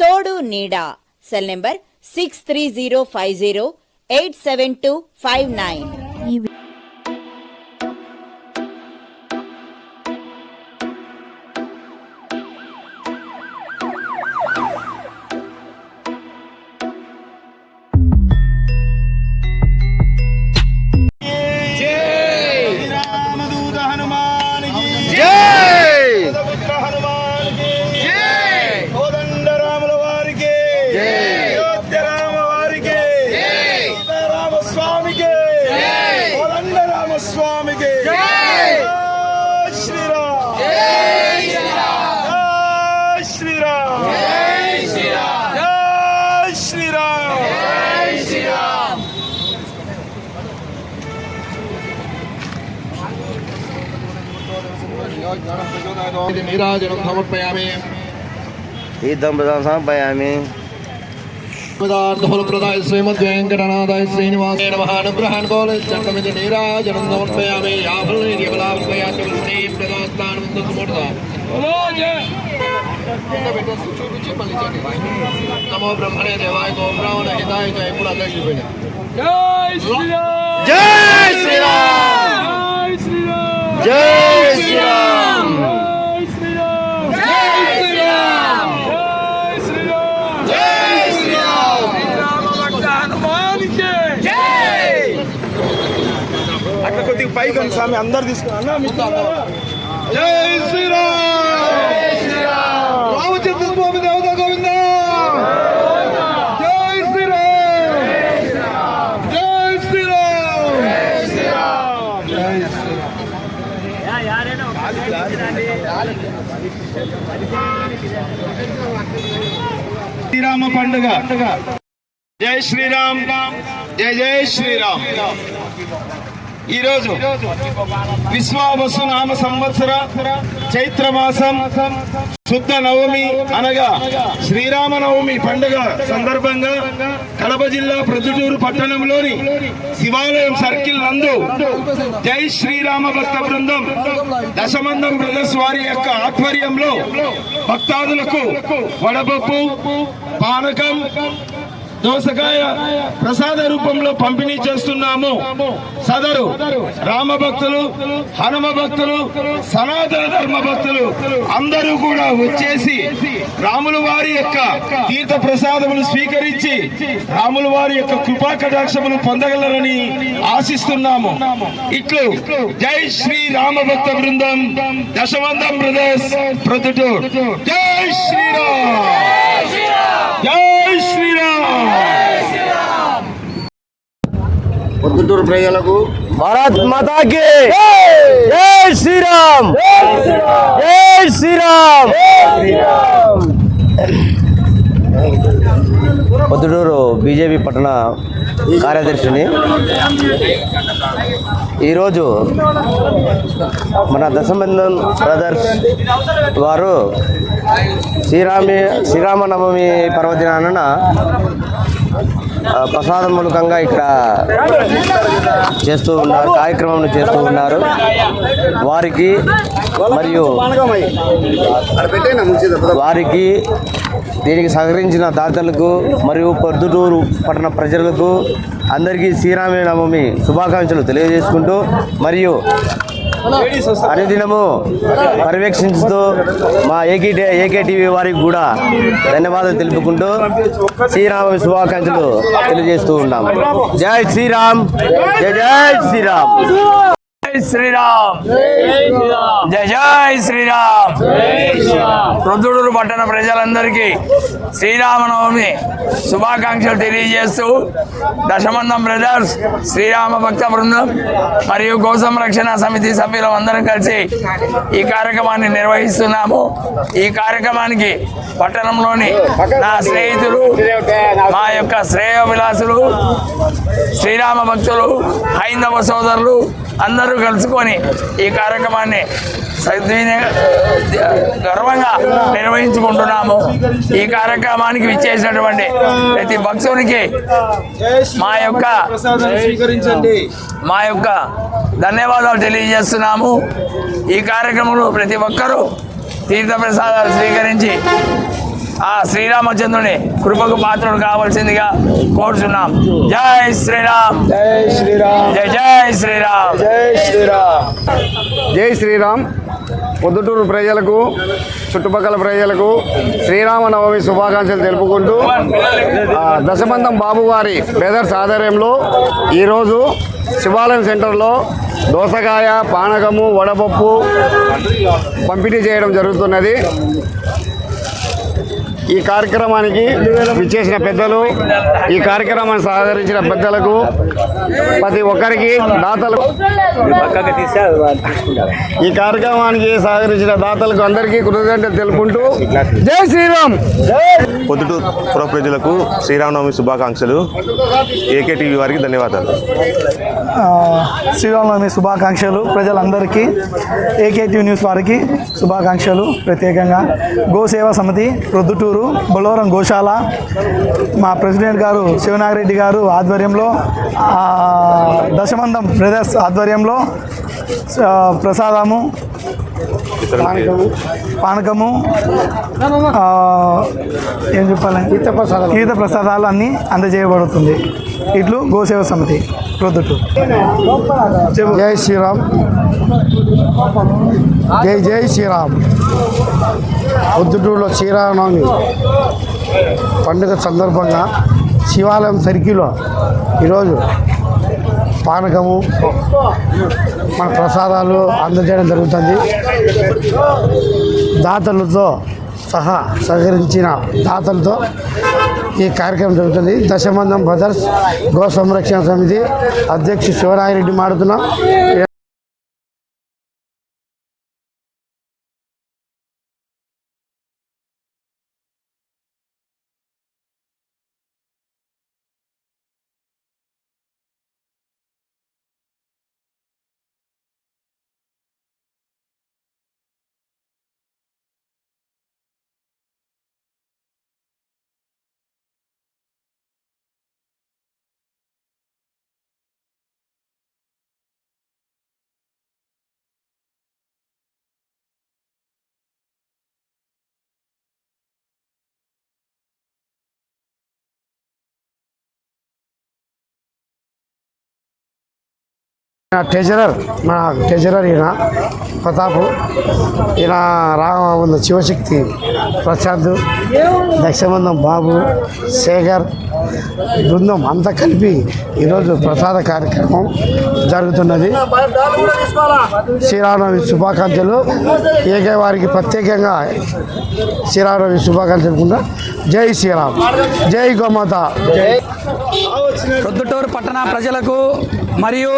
తోడు నీడా. Cell number six three zero five zero eight seven two five nine. ඊදම් ප්‍රධාන සම්පයාමේ දාර්ථඵලප්‍රදාය ශ්‍රීමත් වේංකටනාදාය ශ්‍රීනිවාසය නමහ අනුග්‍රහණ බෝල චක්කමිත නීරාජනම් සමර්පයාමේ යාපලේ දිවලාපකයාච විශ්නේ ප්‍රදාස්ථානම් දුක්මුර්දා ඕජ නමෝ බ්‍රහ්මණේ දේවාය ගෝම්රාවන හිතාය ජය පුරදක්ෂිපින ජය ශ්‍රී ජය ශ්‍රී స్వామి అందరు తీసుకున్నా జై శ్రీరామ్. రామచంద్ర స్వామి దేవత గోవింద. జై శ్రీరామ్. జై శ్రీరామ్. జై శ్రీరామ్. శ్రీరామ పండుగ. జై శ్రీరామ్. జై జై శ్రీరామ్. ఈరోజు విశ్వావసు నామ సంవత్సర చైత్ర మాసం శుద్ధ నవమి అనగా శ్రీరామనవమి పండుగ సందర్భంగా కడప జిల్లా ప్రొద్దుటూరు పట్టణంలోని శివాలయం సర్కిల్ నందు జై శ్రీరామ భక్త బృందం దశమందం బ్రదర్స్ వారి యొక్క ఆధ్వర్యంలో భక్తాదులకు వడపప్పు పానకం దోసకాయ ప్రసాద రూపంలో పంపిణీ చేస్తున్నాము. సదరు రామ భక్తులు హనుమ భక్తులు సనాతన ధర్మ భక్తులు అందరూ కూడా వచ్చేసి రాముల వారి యొక్క తీర్థ ప్రసాదములు స్వీకరించి రాముల వారి యొక్క కృపా కటాక్షములు పొందగలరని ఆశిస్తున్నాము. ఇట్లు జై శ్రీ రామ భక్త బృందం దశవంతం బ్రదర్స్ ప్రొద్దుటూర్. జై శ్రీరామ్ జై శ్రీరామ్! పొద్దుటూరు ప్రజలకు భారత్ మాతాకి! జై శ్రీరామ్! జై శ్రీరామ్! పొద్దుటూరు బీజేపీ పట్టణ కార్యదర్శిని ఈరోజు మన దశబంధన్ బ్రదర్స్ వారు శ్రీరామి శ్రీరామనవమి పర్వదినాన ప్రసాద మూలకంగా ఇక్కడ చేస్తూ ఉన్నారు కార్యక్రమం చేస్తూ ఉన్నారు. వారికి మరియు వారికి దీనికి సహకరించిన దాతలకు మరియు పొద్దుటూరు పట్టణ ప్రజలకు అందరికీ శ్రీరామ నవమి శుభాకాంక్షలు తెలియజేసుకుంటూ మరియు అనుదినము పర్యవేక్షించుతూ మా ఏకే ఏకే టీవీ వారికి కూడా ధన్యవాదాలు తెలుపుకుంటూ శ్రీరామ శుభాకాంక్షలు తెలియజేస్తూ ఉన్నాం జై శ్రీరామ్. జై జై శ్రీరామ్. జై శ్రీరామ్. జై జై శ్రీరామ్. రుద్రుడు పట్టణ ప్రజలందరికీ శ్రీరామనవమి శుభాకాంక్షలు తెలియజేస్తూ దశమందం బ్రదర్స్ శ్రీరామ భక్త బృందం మరియు గో సంరక్షణ సమితి సభ్యులు అందరం కలిసి ఈ కార్యక్రమాన్ని నిర్వహిస్తున్నాము. ఈ కార్యక్రమానికి పట్టణంలోని నా స్నేహితులు మా యొక్క శ్రేయోభిలాసులు శ్రీరామ భక్తులు హైందవ సోదరులు అందరూ కలుసుకొని ఈ కార్యక్రమాన్ని సద్వినియోగ గర్వంగా నిర్వహించుకుంటున్నాము. ఈ కార్యక్రమానికి విచ్చేసినటువంటి ప్రతి భక్తునికి మా యొక్క మా యొక్క ధన్యవాదాలు తెలియజేస్తున్నాము. ఈ కార్యక్రమంలో ప్రతి ఒక్కరూ తీర్థప్రసాదాలు స్వీకరించి ఆ శ్రీరామచంద్రుని కృపకు పాత్రలు కావాల్సిందిగా కోరుచున్నాం. జై శ్రీరామ్. జై శ్రీరామ్. జై జై శ్రీరామ్. జై శ్రీరామ్. జై శ్రీరామ్. పొద్దుటూరు ప్రజలకు చుట్టుపక్కల ప్రజలకు శ్రీరామనవమి శుభాకాంక్షలు తెలుపుకుంటూ దశబంధం బాబు వారి బ్రదర్స్ ఆధ్వర్యంలో ఈరోజు శివాలయం సెంటర్లో దోసకాయ పానకము వడపప్పు పంపిణీ చేయడం జరుగుతున్నది. ఈ కార్యక్రమానికి విచ్చేసిన పెద్దలు ఈ కార్యక్రమాన్ని సహకరించిన పెద్దలకు ప్రతి ఒక్కరికి దాతలకు ఈ కార్యక్రమానికి సహకరించిన దాతలకు అందరికీ కృతజ్ఞతలు తెలుపుకుంటూ జై శ్రీరామ్! పొద్దుటూరు పుర ప్రజలకు శ్రీరామనవమి శుభాకాంక్షలు. ఏకే టీవీ వారికి ధన్యవాదాలు. శ్రీరామనవమి శుభాకాంక్షలు ప్రజలందరికీ ఏకేటీవీ న్యూస్ వారికి శుభాకాంక్షలు. ప్రత్యేకంగా గోసేవా సమితి ప్రొద్దుటూరు బొలవరం గోశాల మా ప్రెసిడెంట్ గారు శివనాగిరెడ్డి గారు ఆధ్వర్యంలో ఆ, దశమందం బ్రదర్స్ ఆధ్వర్యంలో ప్రసాదము పానకము ఆ, ఏం చెప్పాలి? తీర్థ ప్రసాదాలు తీర్థ ప్రసాదాలు అన్నీ అందజేయబడుతుంది. ఇట్లు గోసేవ సమితి ప్రొద్దుటూరు. జై శ్రీరామ్. జై జై శ్రీరామ్. పొద్దుటూరులో శ్రీరామనవమి పండుగ సందర్భంగా శివాలయం సర్కిలో ఈరోజు పానకము మన ప్రసాదాలు అందజేయడం జరుగుతుంది. దాతలతో సహా సహకరించిన దాతలతో ఈ కార్యక్రమం జరుగుతుంది. దశమందం బ్రదర్స్ గో సంరక్షణ సమితి అధ్యక్షుడు శివరాయరెడ్డి మాడుతున్నాం ట్రెజరర్ మన ట్రెజరర్ ఈయన ప్రతాప్. ఈయన రామ ఉన్న శివశక్తి ప్రశాంత్ దక్షబంధం బాబు శేఖర్ బృందం అంతా కలిపి ఈరోజు ప్రసాద కార్యక్రమం జరుగుతున్నది. శ్రీరామనవమి శుభాకాంక్షలు. ఏకే వారికి ప్రత్యేకంగా శ్రీరామనవమి శుభాకాంక్షలు జై శ్రీరామ్. జై గోమాత. ప్రొద్దుటూరు పట్టణ ప్రజలకు మరియు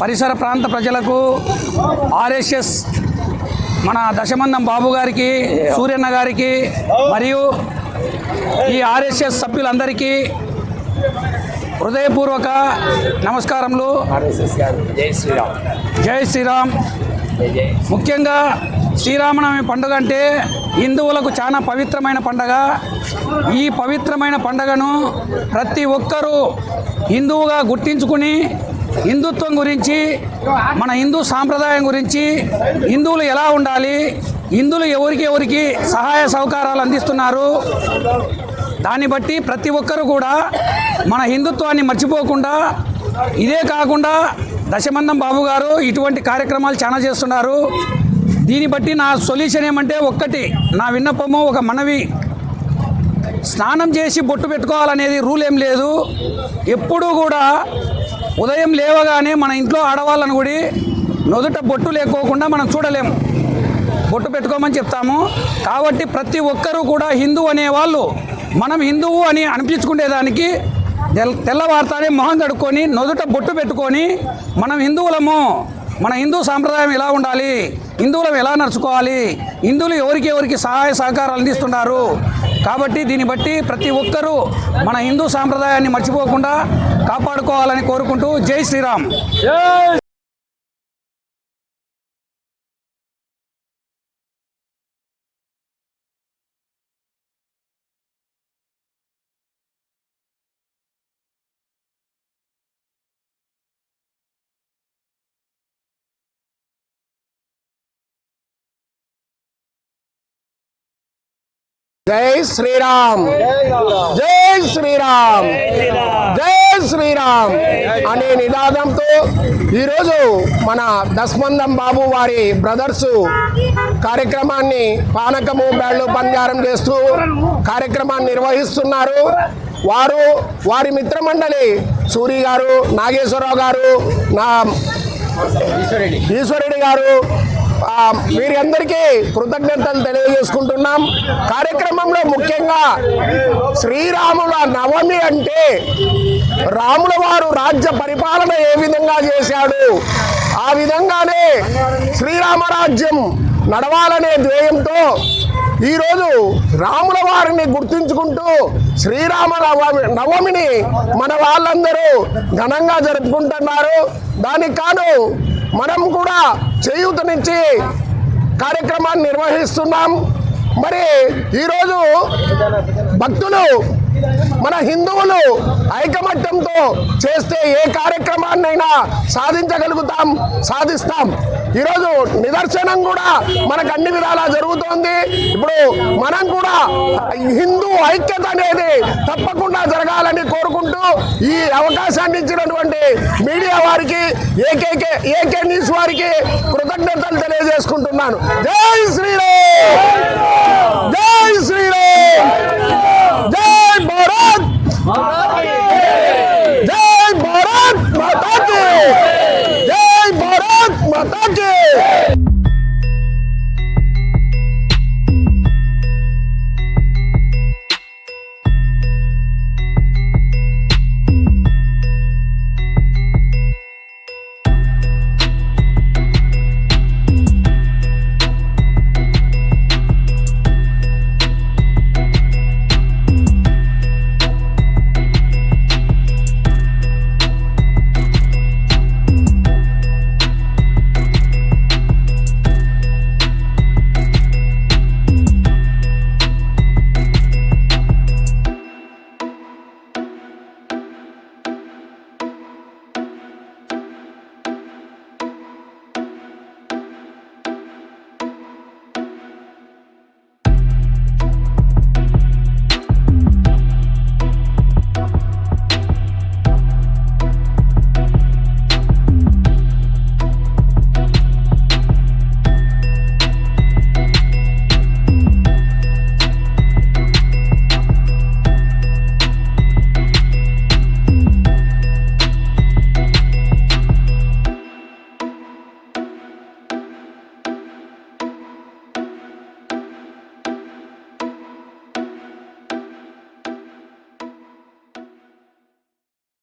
పరిసర ప్రాంత ప్రజలకు ఆర్ఎస్ఎస్ మన దశమందం బాబు గారికి సూర్యన్న గారికి మరియు ఈ ఆర్ఎస్ఎస్ సభ్యులందరికీ హృదయపూర్వక నమస్కారములు. జై శ్రీరామ్. ముఖ్యంగా శ్రీరామనవమి పండుగ అంటే హిందువులకు చాలా పవిత్రమైన పండగ. ఈ పవిత్రమైన పండగను ప్రతి ఒక్కరూ హిందువుగా గుర్తించుకుని హిందుత్వం గురించి మన హిందూ సాంప్రదాయం గురించి హిందువులు ఎలా ఉండాలి హిందువులు ఎవరికి ఎవరికి సహాయ సహకారాలు అందిస్తున్నారు దాన్ని బట్టి ప్రతి ఒక్కరు కూడా మన హిందుత్వాన్ని మర్చిపోకుండా ఇదే కాకుండా దశమందం బాబు గారు ఇటువంటి కార్యక్రమాలు చాలా చేస్తున్నారు. దీన్ని బట్టి నా సొల్యూషన్ ఏమంటే ఒక్కటి. నా విన్నపము ఒక మనవి. స్నానం చేసి బొట్టు పెట్టుకోవాలనేది రూల్ ఏం లేదు. ఎప్పుడూ కూడా ఉదయం లేవగానే మన ఇంట్లో ఆడవాళ్ళని కూడా నొదుట బొట్టు లేకోకుండా మనం చూడలేము బొట్టు పెట్టుకోమని చెప్తాము. కాబట్టి ప్రతి ఒక్కరూ కూడా హిందూ అనేవాళ్ళు మనం హిందువు అని అనిపించుకునేదానికి తెల్ తెల్లవారుతానే మొహం కడుక్కొని నొదుట బొట్టు పెట్టుకొని మనం హిందువులము. మన హిందూ సాంప్రదాయం ఎలా ఉండాలి? హిందువులం ఎలా నడుచుకోవాలి? హిందువులు ఎవరికి ఎవరికి సహాయ సహకారాలు అందిస్తున్నారు? కాబట్టి దీన్ని బట్టి ప్రతి ఒక్కరూ మన హిందూ సాంప్రదాయాన్ని మర్చిపోకుండా కాపాడుకోవాలని కోరుకుంటూ జై శ్రీరామ్. జై శ్రీరామ్. జై శ్రీరామ్. జై శ్రీరామ్. అనే నినాదంతో ఈరోజు మన దస్మందం బాబు వారి బ్రదర్స్ కార్యక్రమాన్ని పానకము బ్యాళ్ళు పంజారం చేస్తూ కార్యక్రమాన్ని నిర్వహిస్తున్నారు. వారు వారి మిత్రమండలి సూరి గారు నాగేశ్వరరావు గారు నా ఈశ్వరెడ్డి గారు వీరందరికీ కృతజ్ఞతలు తెలియజేసుకుంటున్నాం. కార్యక్రమంలో ముఖ్యంగా శ్రీరాముల నవమి అంటే రాముల వారు రాజ్య పరిపాలన ఏ విధంగా చేశాడు ఆ విధంగానే శ్రీరామరాజ్యం నడవాలనే ధ్యేయంతో ఈరోజు రాముల వారిని గుర్తించుకుంటూ శ్రీరామ నవమి నవమిని మన వాళ్ళందరూ ఘనంగా జరుపుకుంటున్నారు. దానికి కాను మనం కూడా చేయూతనిచ్చి కార్యక్రమాన్ని నిర్వహిస్తున్నాం. మరి ఈరోజు భక్తులు మన హిందువులు ఐకమత్యంతో చేస్తే ఏ కార్యక్రమాన్నైనా సాధించగలుగుతాం సాధిస్తాం. ఈరోజు నిదర్శనం కూడా మనకు అన్ని విధాలా జరుగుతోంది. ఇప్పుడు మనం కూడా హిందూ ఐక్యత అనేది తప్పకుండా జరగాలని కోరుకుంటూ ఈ అవకాశాన్ని ఇచ్చినటువంటి మీడియా వారికి ఏకేకే ఏకే న్యూస్ వారికి కృతజ్ఞతలు తెలియజేసుకుంటున్నాను. జై శ్రీరామ్!